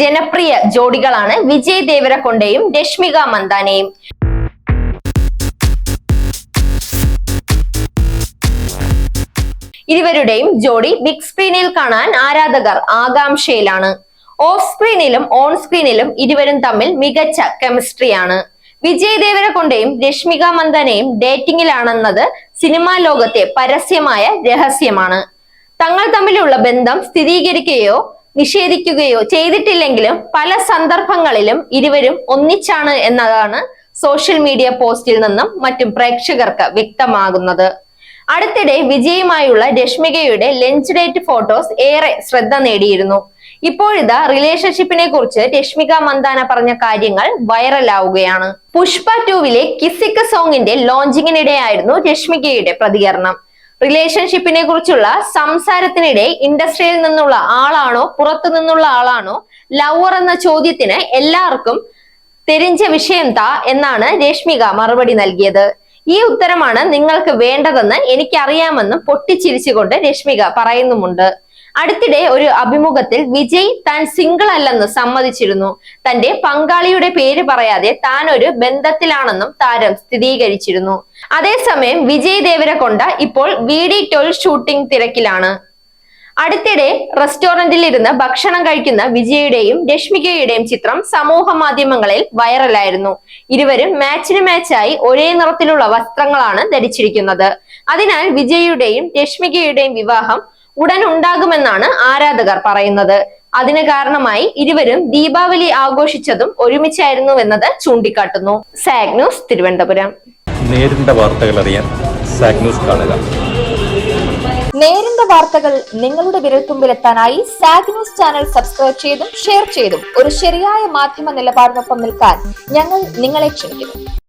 ജനപ്രിയ ജോഡികളാണ് വിജയ് ദേവരക്കൊണ്ടയും രശ്മിക മന്ദാനയും. ഇരുവരുടെയും ജോഡി ബിഗ് സ്ക്രീനിൽ കാണാൻ ആരാധകർ ആകാംക്ഷയിലാണ്. ഓഫ് സ്ക്രീനിലും ഓൺ സ്ക്രീനിലും ഇരുവരും തമ്മിൽ മികച്ച കെമിസ്ട്രിയാണ്. വിജയ് ദേവരകൊണ്ടയും രശ്മിക മന്ദനയും ഡേറ്റിംഗിലാണെന്നത് സിനിമാ ലോകത്തെ പരസ്യമായ രഹസ്യമാണ്. തങ്ങൾ തമ്മിലുള്ള ബന്ധം സ്ഥിരീകരിക്കുകയോ നിഷേധിക്കുകയോ ചെയ്തിട്ടില്ലെങ്കിലും പല സന്ദർഭങ്ങളിലും ഇരുവരും ഒന്നിച്ചാണ് എന്നതാണ് സോഷ്യൽ മീഡിയ പോസ്റ്റിൽ നിന്നും മറ്റും പ്രേക്ഷകർക്ക് വ്യക്തമാകുന്നത്. അടുത്തിടെ വിജയുമായുള്ള രശ്മികയുടെ ലഞ്ച് ഡേറ്റ് ഫോട്ടോസ് ഏറെ ശ്രദ്ധ നേടിയിരുന്നു. ഇപ്പോഴിതാ റിലേഷൻഷിപ്പിനെ കുറിച്ച് രശ്മിക മന്ദാന പറഞ്ഞ കാര്യങ്ങൾ വൈറലാവുകയാണ് പുഷ്പ ടൂവിലെ കിസിക്ക സോങ്ങിന്റെ ലോഞ്ചിങ്ങിനിടെയായിരുന്നു രശ്മികയുടെ പ്രതികരണം. റിലേഷൻഷിപ്പിനെ കുറിച്ചുള്ള സംസാരത്തിനിടെ ഇൻഡസ്ട്രിയിൽ നിന്നുള്ള ആളാണോ പുറത്തു നിന്നുള്ള ആളാണോ ലവർ എന്ന ചോദ്യത്തിന് എല്ലാവർക്കും തെരിഞ്ച വിഷയം താ എന്നാണ് രശ്മിക മറുപടി നൽകിയത്. ഈ ഉത്തരമാണ് നിങ്ങൾക്ക് വേണ്ടതെന്ന് എനിക്കറിയാമെന്നും പൊട്ടിച്ചിരിച്ചുകൊണ്ട് രശ്മിക പറയുന്നുമുണ്ട്. അടുത്തിടെ ഒരു അഭിമുഖത്തിൽ വിജയ് താൻ സിംഗിൾ അല്ലെന്ന് സമ്മതിച്ചിരുന്നു. തന്റെ പങ്കാളിയുടെ പേര് പറയാതെ താൻ ഒരു ബന്ധത്തിലാണെന്നും താരം സ്ഥിരീകരിച്ചിരുന്നു. അതേസമയം വിജയ് ദേവരകൊണ്ട ഇപ്പോൾ വി ഡി ട്വൽവ് ഷൂട്ടിംഗ് തിരക്കിലാണ്. അടുത്തിടെ റെസ്റ്റോറന്റിൽ ഇരുന്ന് ഭക്ഷണം കഴിക്കുന്ന വിജയുടെയും രശ്മികയുടെയും ചിത്രം സമൂഹ മാധ്യമങ്ങളിൽ വൈറലായിരുന്നു. ഇരുവരും മാച്ചിന് മാച്ചായി ഒരേ നിറത്തിലുള്ള വസ്ത്രങ്ങളാണ് ധരിച്ചിരിക്കുന്നത്. അതിനാൽ വിജയുടെയും രശ്മികയുടെയും വിവാഹം ഉടൻ ഉണ്ടാകുമെന്നാണ് ആരാധകർ പറയുന്നത്. അതിന് കാരണമായി ഇരുവരും ദീപാവലി ആഘോഷിച്ചതും ഒരുമിച്ചായിരുന്നുവെന്നത് ചൂണ്ടിക്കാട്ടുന്നു. സാഗ് ന്യൂസ് തിരുവനന്തപുരം. നേരിന്റെ വാർത്തകൾ അറിയാൻ സാക് ന്യൂസ് കാണുക. നേരിന്റെ വാർത്തകൾ നിങ്ങളുടെ വിരൽത്തുമ്പിലെത്താനായി സാഗ് ന്യൂസ് ചാനൽ സബ്സ്ക്രൈബ് ചെയ്തും ഷെയർ ചെയ്തും ഒരു ശരിയായ മാധ്യമ നിലപാടിനൊപ്പം നിൽക്കാൻ ഞങ്ങൾ നിങ്ങളെ ക്ഷണിക്കുന്നു.